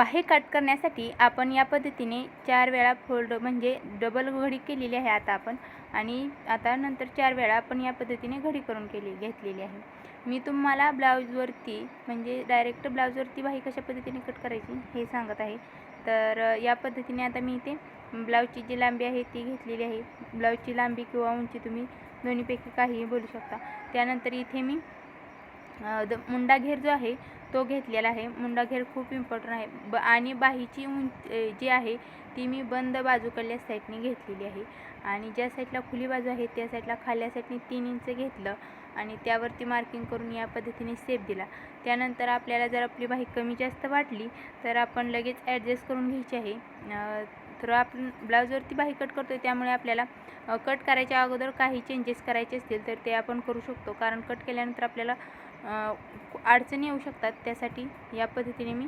बाही कट करण्यासाठी आपण या पद्धतीने चार वेळा फोल्ड म्हणजे डबल घडी केलेली आहे आता आपण. आणि आता नंतर चार वेळा आपण या पद्धतीने घडी करून केली घेतलेली आहे. मी तुम्हाला ब्लाऊजवरती म्हणजे डायरेक्ट ब्लाऊजवरती बाही कशा पद्धतीने कट करायची हे सांगत आहे. तर या पद्धतीने आता मी इथे ब्लाऊजची जी लांबी आहे ती घेतलेली आहे. ब्लाऊजची लांबी किंवा उंची तुम्ही दोन्हीपैकी काहीही बोलू शकता. त्यानंतर इथे मी द मुंडा घेर जो आहे तो घेतलेला आहे. मुंडा घेर खूप इम्पॉर्टंट आहे. ब आणि बाहीची उंची जी आहे ती मी बंद बाजूकडल्या साईडने घेतलेली आहे. आणि ज्या साईडला खुली बाजू आहे त्या साईडला खाल्या साईडने तीन इंच घेतलं आणि त्यावरती मार्किंग करून या पद्धतीने सेप दिला. त्यानंतर आपल्याला जर आपली बाही कमी जास्त वाटली तर आपण लगेच ॲडजस्ट करून घ्यायची आहे. तर आपण ब्लाऊजवरती बाही कट करतो त्यामुळे आपल्याला कट करायच्या अगोदर काही चेंजेस करायचे असतील तर ते आपण करू शकतो. कारण कट केल्यानंतर आपल्याला अडचणी येऊ शकतात त्यासाठी. या पद्धतीने मी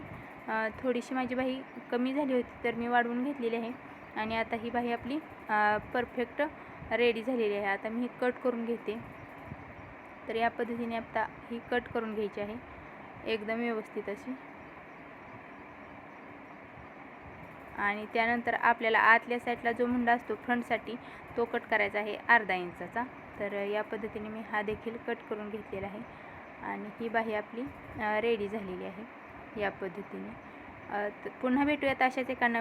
थोडीशी माझी बाही कमी झाली होती तर मी वाढवून घेतलेली आहे. आणि आता ही बाही आपली परफेक्ट रेडी झालेली आहे. आता मी ही कट करून घेते. तर या पद्धतीने आता ही कट करून घ्यायची आहे. एकदम व्यवस्थित अशी. आणि त्यानंतर आपल्याला आतल्या साईडला जो मुंडा असतो फ्रंटसाठी तो कट करायचा आहे अर्धा इंचाचा. तर या पद्धतीने मी हा देखील कट करून घेतलेला आहे. आणि ही बाही आपली रेडी झालेली आहे या पद्धतीने. पुन्हा भेटूयात अशाच एका नवीन